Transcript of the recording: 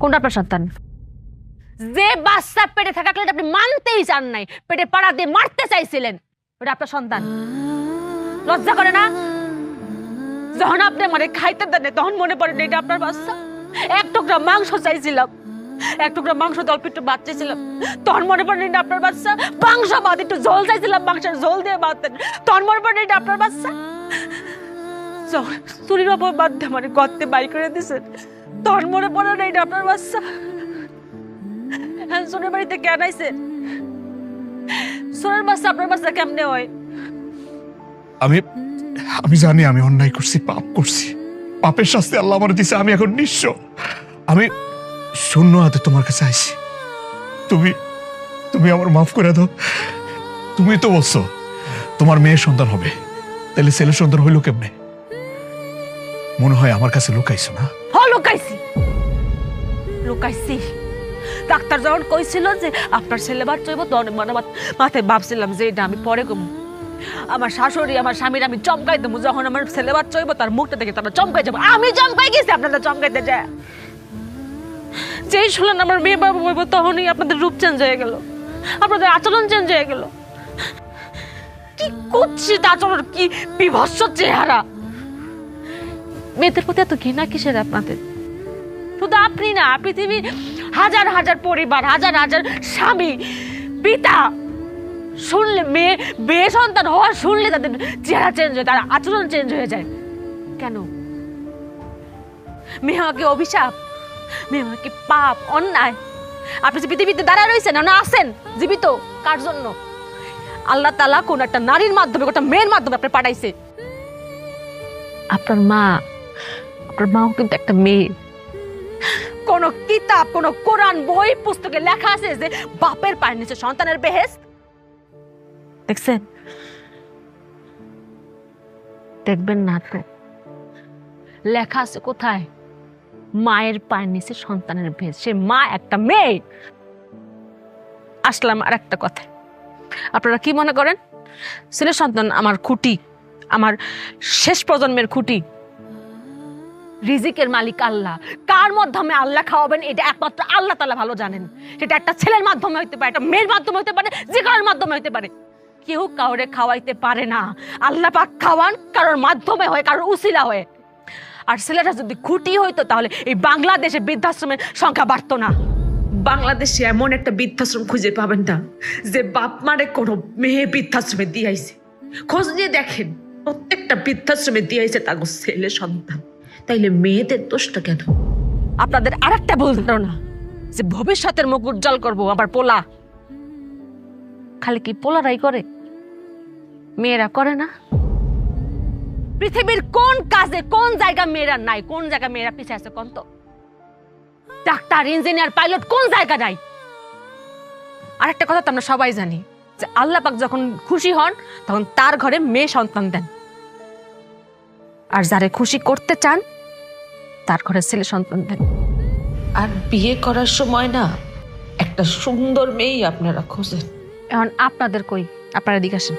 কোনটা আপনার সন্তান? যে বাচ্চা পেটে থাকাকালীন আপনি মানতেই চান নাই পেটে পাড়া দিয়ে মারতে চাইছিলেন, ওটা আপনার সন্তান। লজ্জা করে না? যখন আপনি মানে খাইতে দেন তখন মনে পড়ে না এটা আপনার বাচ্চা? এক টুকরা মাংস চাইছিলাম, এক টুকরা মাংস অল্প একটু ভাত তখন মনে পড়ে না এটা আপনার বাচ্চা? মাংস ভাত একটু ঝোল চাইছিলাম, মাংসের ঝোল দিয়ে ভাত তখন মনে পড়ে না এটা আপনার বাচ্চা? চুরির দিয়ে মানে গর্তে বাই করে দিছেন মনে আপনার বাচ্চা। হ্যাঁ সোনার বাড়িতে আইছে। সোনার বাচ্চা আপনার বাচ্চা কেমনে হয়? আমি আমি জানি আমি অন্যায় করছি, পাপ করছি। পাপের শাস্তি আল্লাহ আমার দিছে, আমি এখন নিঃস্ব। আমি শূন্য হাতে তোমার কাছে আইছি। তুমি তুমি আমার মাফ করে দাও। তুমি তো বলছো, তোমার মেয়ে সন্তান হবে। তাহলে ছেলে সন্তান হইল কেমনে? মনে হয় আমার কাছে লুকাইছো না? হ, লুকাইছি। লুকাইছি। ডাক্তার যখন কইছিল যে আপনার ছেলে বাচ্চা হইব, তখন মনে মাথায় ভাবছিলাম যে এটা আমি পরে কম। আমার শাশুড়ি, আমার স্বামীর আমি চমকাই দেবো। যখন আমার ছেলে বাচ্চা হইব, তার মুখটা দেখে তারা চমকাই যাব। আমি চমকাই গেছি আপনাদের চমকাইতে যায়। যেই শুনলেন আমার মেয়ে বাবু হইব, তখনই আপনাদের রূপ চেঞ্জ হয়ে গেল। আপনাদের আচরণ চেঞ্জ হয়ে গেল। কি কুৎসিত আচরণ কি বিভৎস চেহারা। মেয়েদের প্রতি এত ঘৃণা কিসের আপনাদের? শুধু আপনি না পৃথিবীর হাজার হাজার পরিবার, হাজার হাজার স্বামী, পিতা। শুনলে মেয়ে মেয়ে সন্তান হওয়া শুনলে তাদের চেহারা চেঞ্জ হয়, তার আচরণ চেঞ্জ হয়ে যায়। কেন? মেয়ে আমাকে অভিশাপ, মেয়ে আমাকে পাপ, অন্যায়। আপনি যে পৃথিবীতে দাঁড়া রয়েছেন, না আছেন, জীবিত, কার জন্য? আল্লাহ তালা কোন একটা নারীর মাধ্যমে কোনটা মেয়ের মাধ্যমে আপনি পাঠাইছে। আপনার মা আপনার মাও কিন্তু একটা মেয়ে। কোন কিতাব কোন কোরআন বই পুস্তকে লেখা আছে যে বাপের পায়ের নিচে সন্তানের বেহেস দেখছেন? দেখবেন না তো। লেখা আছে কোথায়? মায়ের পায়ের নিচে সন্তানের বেহেস সে মা একটা মেয়ে। আসলাম আর একটা কথা আপনারা কি মনে করেন? ছেলে সন্তান আমার খুঁটি আমার শেষ প্রজন্মের খুঁটি। রিজিকের মালিক আল্লাহ। কার মাধ্যমে আল্লাহ খাওয়াবেন, এটা একমাত্র আল্লাহ তালা ভালো জানেন। সেটা একটা ছেলের মাধ্যমে হইতে পারে, একটা মেয়ের মাধ্যমে হইতে পারে, যে কারোর মাধ্যমে হইতে পারে। কেউ কাউরে খাওয়াইতে পারে না। আল্লাহ পাক খাওয়ান কারোর মাধ্যমে হয়, কারোর উসিলা হয়ে। আর ছেলেটা যদি খুঁটি হইতো, তাহলে এই বাংলাদেশে বৃদ্ধাশ্রমের সংখ্যা বাড়তো না। বাংলাদেশে এমন একটা বৃদ্ধাশ্রম খুঁজে পাবেন না, যে বাপ মারে কোনো মেয়ে বৃদ্ধাশ্রমে দিয়াইছে। খোঁজ নিয়ে দেখেন, প্রত্যেকটা বৃদ্ধাশ্রমে দিয়াইছে তাগো ছেলে সন্তান। তাইলে মেয়েদের দোষটা কেন? আপনাদের আর একটা ভুল ধারণা, যে ভবিষ্যতের মুখ উজ্জ্বল করব আবার পোলা। খালি কি পোলারাই করে? মেয়েরা করে না। পৃথিবীর কোন কাজে কোন জায়গা মেয়েরা নাই, কোন জায়গা মেয়েরা পিছিয়ে আছে কোন তো? ডাক্তার, ইঞ্জিনিয়ার, পাইলট কোন জায়গা নাই? আর একটা কথা তো আমরা সবাই জানি, যে আল্লাহ পাক যখন খুশি হন, তখন তার ঘরে মেয়ে সন্তান দেন। আর যারে খুশি করতে চান তার ঘরে ছেলে সন্তান দেন। আর বিয়ে করার সময় না একটা সুন্দর মেয়েই আপনারা খোঁজেন। এখন আপনাদের কই? আপনারা দিকে আসেন।